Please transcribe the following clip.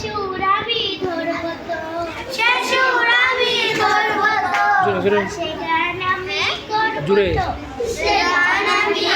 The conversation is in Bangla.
সুরাবি ধরব তো। সে সুরাবি ধরব তো। সে গান আমি করব তো। সে গান আমি